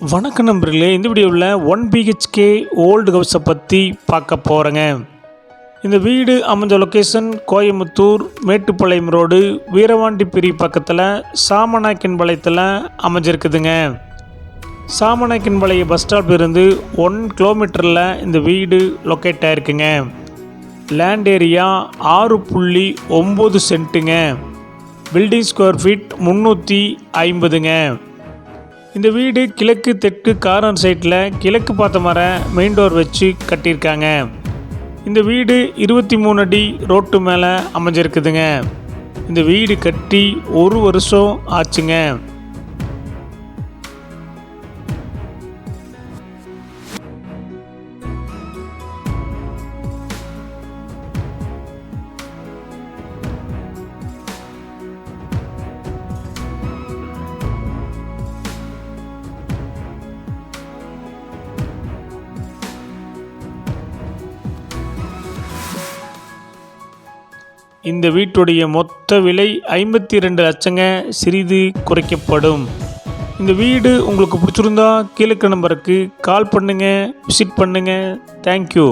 வணக்கம் நண்பர்களே இந்த வீடியோவில் ஒன் பிஹெச்கே ஓல்டு ஹவுஸை பற்றி பார்க்க போகிறேங்க இந்த வீடு அமைஞ்ச லொக்கேஷன் கோயம்புத்தூர் மேட்டுப்பாளையம் ரோடு வீரவாண்டிப்பிரி பக்கத்தில் சாமநாயக்கன்பாளையத்தில் அமைஞ்சிருக்குதுங்க. சாமநாயக்கன்பாளைய பஸ் ஸ்டாப் இருந்து ஒன் கிலோமீட்டரில் இந்த வீடு லொக்கேட் ஆயிருக்குங்க. லேண்ட் ஏரியா ஆறு புள்ளி ஒம்பது சென்ட்டுங்க பில்டிங் ஸ்கொயர் ஃபீட் முந்நூற்றி ஐம்பதுங்க. இந்த வீடு கிழக்கு தெற்கு கார்னர் சைட்டில் கிழக்கு பார்த்த மர மெயின் டோர் வச்சு கட்டியிருக்காங்க. இந்த வீடு இருபத்தி மூணு அடி ரோட்டு மேலே அமைஞ்சிருக்குதுங்க. இந்த வீடு கட்டி ஒரு வருஷம் ஆச்சுங்க. இந்த வீட்டுடைய மொத்த விலை ஐம்பத்தி ரெண்டு லட்சங்க. சிறிது குறைக்கப்படும். இந்த வீடு உங்களுக்கு பிடிச்சிருந்தா கீழே நம்பருக்கு கால் பண்ணுங்கள் விசிட் பண்ணுங்கள் தேங்க்யூ